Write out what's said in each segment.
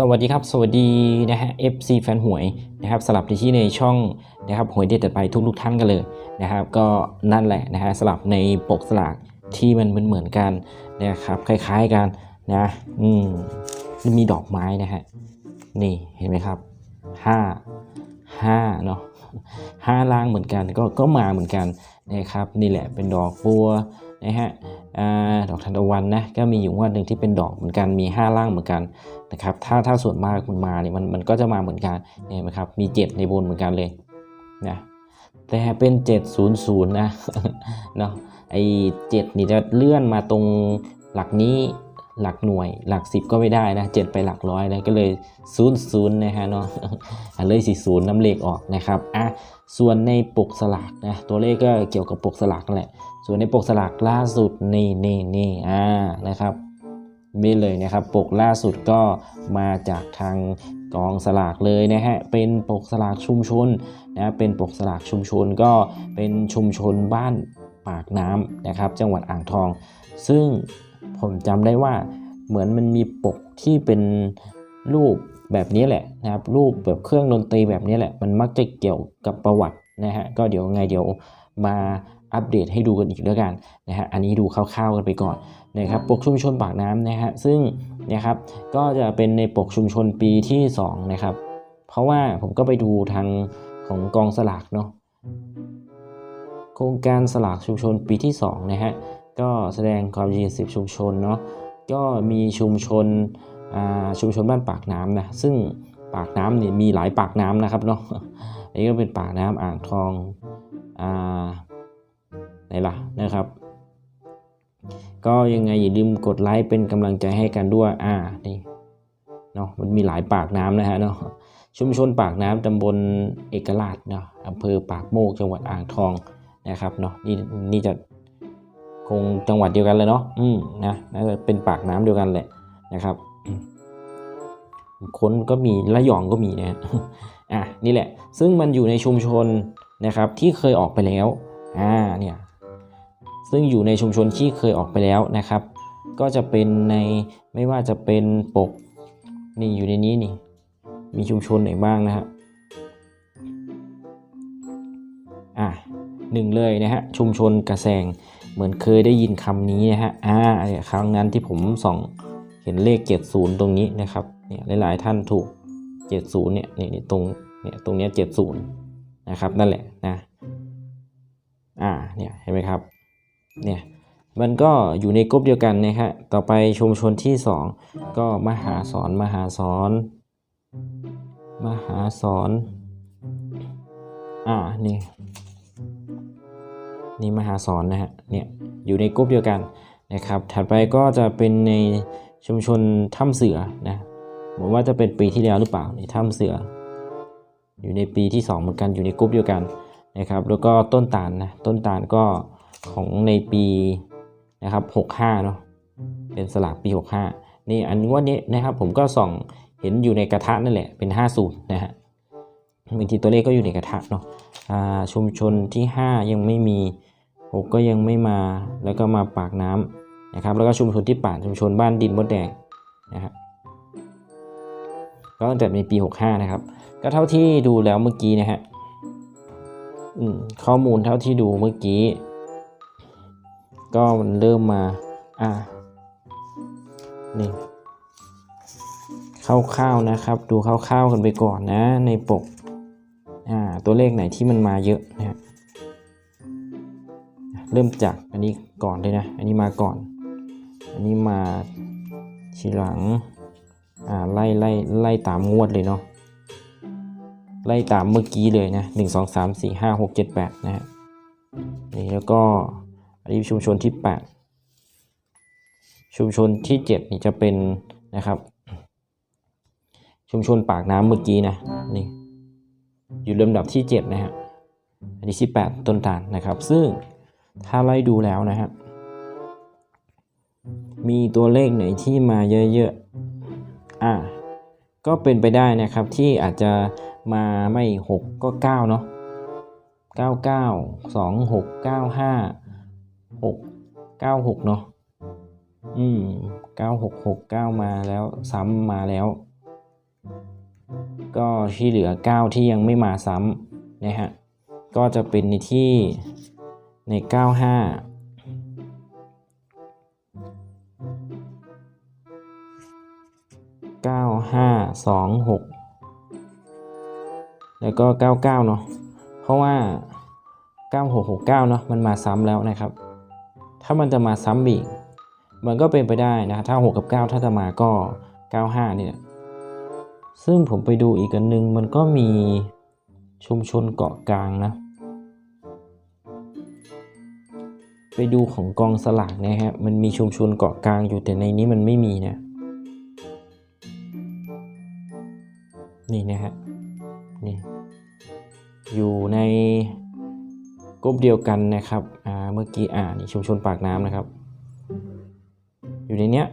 สวัสดีครับ สวัสดีนะฮะ FC แฟนหวยนะครับสลับในที่ในช่องนะครับหวยเด็ดๆไปทุกทุกท่านกันเลยนะครับ ก็นั่นแหละนะฮะสลับในปกสลากที่มันเหมือนกันนะครับคล้ายๆกันนะอืมมีดอกไม้นะฮะนี่เห็นไหมครับห้าห้าเนาะห้าล่างเหมือนกันก็ก็มาเหมือนกันนะครับนี่แหละเป็นดอกบัวนะฮะ ดอกทานตะวันนะก็มีอยู่งวันหนึ่งที่เป็นดอกเหมือนกันมีห้าล่างเหมือนกันนะครับถ้าถ้าส่วนมากมันมาเนี่ยมันมันก็จะมาเหมือนกันเนี่ยนะครับมี 7 ในบนเหมือนกันเลยนะแต่เป็น 700นะเนาะไอ้7นี่จะเลื่อนมาตรงหลักนี้ หลักหน่วย หลัก 10 ก็ไม่ได้นะ7ไปหลักร้อยนะก็เลย0 0นย์นะฮะเนาะอะเลย40น้ำเลขออกนะครับอะส่วนในปกสลากนะตัวเลขก็เกี่ยวกับปกสลากนั่นแหละ ส่วนในปกสลากล่าสุดนี่นี่นี่อ่านะครับนี่เลยนะครับปกล่าสุดก็มาจากทางกองสลากเลยนะฮะเป็นปกสลากชุมชนนะเป็นปกสลากชุมชนก็เป็นชุมชนบ้านปากน้ำนะครับ จังหวัดอ่างทอง ซึ่ง ผมจำได้ว่าเหมือนมันมีปกที่เป็นรูปแบบนี้แหละนะครับ รูปแบบเครื่องดนตรีแบบนี้แหละ มันมักจะเกี่ยวกับประวัตินะฮะก็เดี๋ยวไงเดี๋ยวมาอัปเดตให้ดูกันอีกแล้วกันนะฮะอันนี้ดูคร่าวๆกันไปก่อนนะครับปกชุมชนปากน้ำนะฮะซึ่งนะครับก็จะเป็นในปกชุมชนปีที่2นะครับเพราะว่าผมก็ไปดูทางของกองสลากเนาะโครงการสลากชุมชนปีที่2นะฮะ ก็แสดงความยินดีสิบชุมชนเนาะก็มีชุมชนชุมชนบ้านปากน้ำนะซึ่งปากน้ำเนี่ยมีหลายปากน้ำนะครับเนาะอันนี้ก็เป็นปากน้ำอ่างทองอ่าไหนล่ะนะครับ ก็ยังไงอย่าลืมกดไลค์เป็นกำลังใจให้กันด้วยอ่านี่เนาะมันมีหลายปากน้ำนะฮะเนาะชุมชนปากน้ำตำบลเอกราชเนาะอำเภอปากโมกจังหวัดอ่างทองนะครับเนาะนี่นี่จะ คงจังหวัดเดียวกันเลยเนาะอืมนะน่าจะเป็นปากน้ำเดียวกันแหละนะครับค้นก็มีระยองก็มีนะฮะอะนี่แหละ ซึ่งมันอยู่ในชุมชนนะครับที่เคยออกไปแล้วอ่าเนี่ยซึ่งอยู่ในชุมชนที่เคยออกไปแล้วนะครับ ก็จะเป็นในไม่ว่าจะเป็นปกนี่อยู่ในนี้นี่ มีชุมชนไหนบ้างนะฮะอะหนึ่งเลยนะฮะชุมชนกระแสง เหมือนเคยได้ยินคำนี้นะฮะอ่าครั้งนั้นที่ผมส่องเห็นเลข 70 ตรงนี้นะครับเนี่ยหลายๆท่านถูก 70เนี่ยนี่นี่ตรงเนี่ยตรงเนี้ย70 นะครับนั่นแหละนะอ่าเนี่ยเห็นไหมครับเนี่ยมันก็อยู่ในกลุ่มเดียวกันนะฮะต่อไปชุมชนที่ 2 ก็มหาสอนมหาสอนมหาสอนอ่านี่ นี่มหาสอนนะฮะเนี่ยอยู่ในกลุ่มเดียวกันนะครับ ถัดไปก็จะเป็นในชุมชนถ้ำเสือนะผมว่าจะเป็นปีที่แล้วหรือเปล่าในถ้ำเสือ อยู่ในปีที่ 2 เหมือนกันอยู่ในกลุ่มเดียวกันนะครับ แล้วก็ต้นตาลนะต้นตาลก็ของในปีนะครับ65เนาะเป็นสลากปี 65นี่อันว่านี้นะครับผมก็ส่องเห็นอยู่ในกระทะนั่นแหละเป็น 50นะฮะ บางทีตัวเลขก็อยู่ในกระทะเนาะอ่าชุมชนที่ 5 ยังไม่มี 6 ก็ยังไม่มาแล้วก็มาปากน้ำนะครับแล้วก็ชุมชนที่8ชุมชนบ้านดินมดแดงนะครับก็ตั้งแต่ในปี 65 นะครับ ก็เท่าที่ดูแล้วเมื่อกี้นะฮะข้อมูลเท่าที่ดูเมื่อกี้ ก็มันเริ่มมาอ่านี่คร่าวๆนะครับ ดูคร่าวๆกันไปก่อนนะในปก อ่าตัวเลขไหนที่มันมาเยอะนะฮะเริ่มจากอันนี้ก่อนเลยนะ อันนี้มาก่อน อันนี้มาทีหลังอ่าไล่ไล่ไล่ตามงวดเลยเนาะไล่ตามเมื่อกี้เลยนะหนึ่งสองสามสี่ห้าหกเจ็ดแปดนะฮะนี่แล้วก็อันนี้ชุมชนที่แปดชุมชนที่เจ็ดนี่จะเป็นนะครับ ชุมชนปากน้ำเมื่อกี้นะนี่ อยู่ลำดับที่เจ็ดนะฮะ อันนี้ที่แปดต้นตาลนะครับ ซึ่งถ้าไล่ดูแล้วนะฮะ มีตัวเลขไหนที่มาเยอะๆ อะก็เป็นไปได้นะครับที่อาจจะมาไม่ 6 ก็ 9 เนาะ99 26 95 6 96 เนาะอืม 9669 มาแล้ว ซ้ำมาแล้ว ก็ที่เหลือ 9 ที่ยังไม่มาซ้ำนะฮะก็จะเป็นในที่ใน 95 9526แล้วก็99เก้าเนาะเพราะว่า9669เก้าเนาะมันมาซ้ำแล้วนะครับ ถ้ามันจะมาซ้ำอีกมันก็เป็นไปได้นะถ้า6กับ9ถ้าจะมาก็95เนี่ย ซึ่งผมไปดูอีกอันนึงมันก็มีชุมชนเกาะกลางนะ ไปดูของกองสลากนะฮะมันมีชุมชนเกาะกลางอยู่แต่ในนี้มันไม่มีนะนี่นะฮะนี่อยู่ในกลุ่มเดียวกันนะครับอ่าเมื่อกี้อ่านี่ชุมชนปากน้ำนะครับ อยู่ในเนี้ย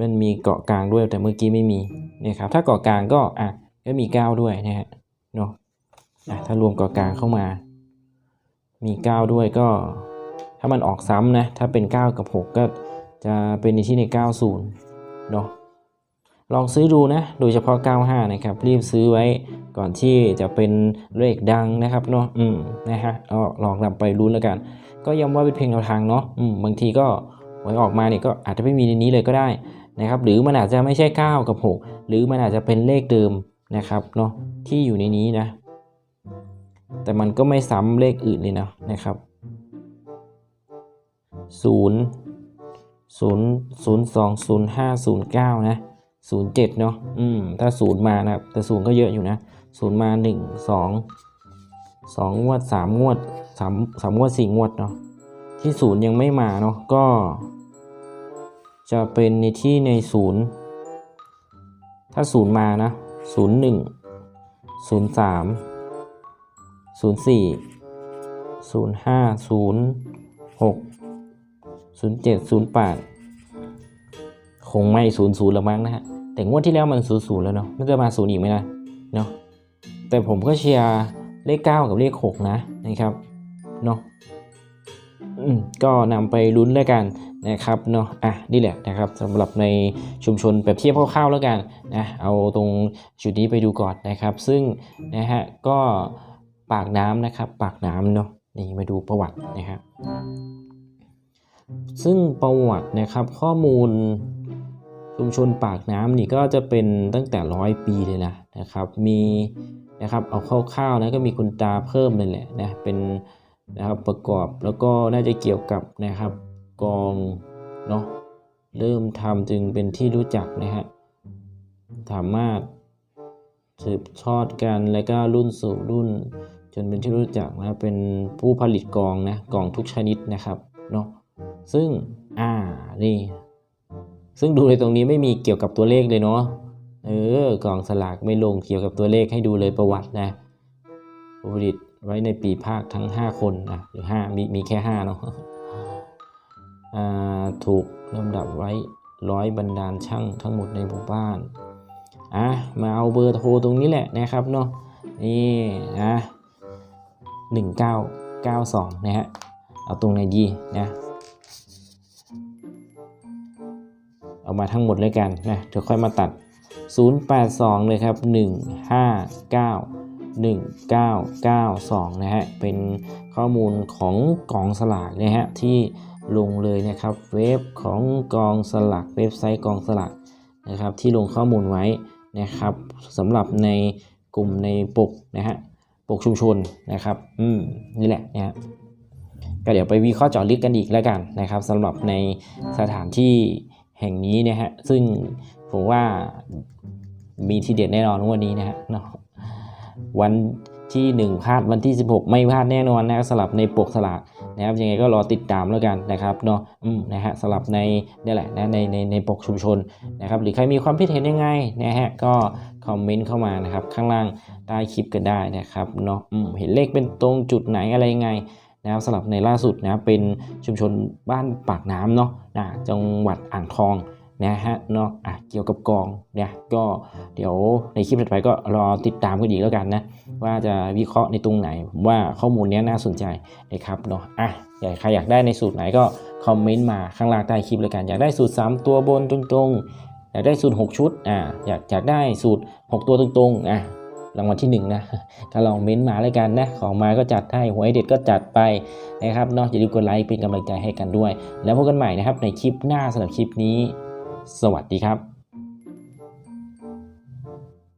มันมีเกาะกลางด้วยแต่เมื่อกี้ไม่มี เนี่ยครับถ้ากาะกลางก็อะก็มี 9 ด้วยนะฮะเนาะอะถ้ารวมกาะกลางเข้ามา มี 9 ด้วยก็ ถ้ามันออกซ้ำนะถ้าเป็น 9 กับ 6 ก็จะเป็นในที่ใน 90เนาะลองซื้อดูนะโดยเฉพาะ 95 นะครับ รีบซื้อไว้ก่อนที่จะเป็นเลขดังนะครับเนาะอืมนะฮะก็ลองนำไปลุ้นแล้วกัน ก็ย้ำว่าเป็นเพียงแนวทางเนาะอืมบางทีก็หวยออกมาเนี่ยก็อาจจะไม่มีในนี้เลยก็ได้ นะครับหรือมันอาจจะไม่ใช่ 9 กับ 6 หรือมันอาจจะเป็นเลขเดิมนะครับเนาะที่อยู่ในนี้นะ แต่มันก็ไม่ซ้ำเลขอื่นเลยนะนะครับ0 0 0 2 0 5 0 9 นะ 07 เนาะอืม ถ้า 0 มานะครับ แต่ 0 ก็เยอะอยู่นะ 0 มา 1 2 2 งวด 3 งวด 3 3งวด 4 งวดเนาะ ที่ 0 ยังไม่มาเนาะ ก็ จะเป็นในที่ในศูนย์ถ้าศูนย์มานะศูนย์หนึ่งศูนย์สามศูนย์สี่ศูนย์ห้าศูนย์หกศูนย์เจ็ดศูนย์แปดคงไม่ศูนย์ศูนย์ละมั้งนะฮะ แต่งวดที่แล้วมันศูนย์ศูนย์แล้วเนาะมันจะมาศูนย์อีกไหมนะเนาะแต่ผมก็เชียร์เลขเก้ากับเลขหกนะนะครับเนาะอืมก็นำไปลุ้นแล้วกัน นะครับเนาะอะนี่แหละนะครับสำหรับในชุมชนแบบเทียบคร่าวๆแล้วกันนะเอาตรงจุดนี้ไปดูก่อนนะครับ ซึ่งนะฮะก็ปากน้ำนะครับปากน้ำเนาะนี่มาดูประวัตินะครับซึ่งประวัตินะครับข้อมูลชุมชนปากน้ำนี่ก็จะเป็นตั้งแต่ร้อยปีเลยนะนะครับมีนะครับเอาคร่าวๆนะก็มีคุณตาเพิ่มเลยแหละนะเป็นนะครับประกอบแล้วก็น่าจะเกี่ยวกับนะครับ กองเนาะเริ่มทำจึงเป็นที่รู้จักนะฮะสามารถสืบทอดกันแล้วก็รุ่นสู่รุ่น จนเป็นที่รู้จักนะเป็นผู้ผลิตกองนะกองทุกชนิดนะครับเนาะซึ่งอ่านี่ซึ่งดูในตรงนี้ไม่มีเกี่ยวกับตัวเลขเลยเนาะเออกองสลากไม่ลงเกี่ยวกับตัวเลขให้ดูเลยประวัตินะผู้ผลิตไว้ในปีภาคทั้ง 5 คนนะหรือ5มีมีแค่5เนาะ ถูกลำดับไว้ร้อยบรรดาลช่างทั้งหมดในหมู่บ้านอะมาเอาเบอร์โทรตรงนี้แหละนะครับเนาะนี่นะ1992นะฮะเอาตรงไหนดีนะเอามาทั้งหมดเลยกันนะเดี๋ยวค่อยมาตัด 082 เลยครับ 159 1992 นะฮะ เป็นข้อมูลของกองสลากนะฮะที่ ลงเลยนะครับ เว็บของกองสลากเว็บไซต์กองสลากนะครับ ที่ลงข้อมูลไว้นะครับสำหรับในกลุ่มในปกนะฮะปกชุมชนนะครับ อืมนี่แหละนะฮะก็เดี๋ยวไปวิเคราะห์เจาะลึกกันอีกแล้วกันนะครับสำหรับในสถานที่แห่งนี้นะฮะซึ่งผมว่ามีทีเด็ดแน่นอนวันนี้นะฮะวันที่ 1พลาดวันที่ 16 ไม่พลาดแน่นอนนะสลับในปกสลาก นะครับยังไงก็รอติดตามแล้วกันนะครับเนาะอืมนะฮะสลับในนี่แหละนะในในในปกชุมชนนะครับหรือใครมีความคิดเห็นยังไงนะฮะก็คอมเมนต์เข้ามานะครับข้างล่างใต้คลิปกันได้นะครับเนาะอืมเห็นเลขเป็นตรงจุดไหนอะไรยังไงนะครับสำหรับในล่าสุดนะเป็นชุมชนบ้านปากน้ำเนาะนะจังหวัดอ่างทอง นะฮะเนาะอะเกี่ยวกับกองเนี่ยก็เดี๋ยวในคลิปถัดไปก็รอติดตามกันอีกแล้วกันนะว่าจะวิเคราะห์ในตรงไหนผมว่าข้อมูลนี้น่าสนใจนะครับเนาะอะอยากใครอยากได้ในสูตรไหนก็คอมเมนต์มาข้างล่างใต้คลิปเลยกันอยากได้สูตร 3 ตัวบนตรงๆอยากได้สูตร 6 ชุดอ่าอยากอยากได้สูตร 6 ตัวตรงๆอะรางวัลที่1นะก็ลองเม้นต์มาแล้วกันนะ ของมาก็จัดให้หวยเด็ดก็จัดไปนะครับเนอกอย่าลืมกดไลค์เป็นกำลังใจให้กันด้วย แล้วพบกันใหม่นะครับในคลิปหน้าสำหรับคลิปนี้ สวัสดีครับ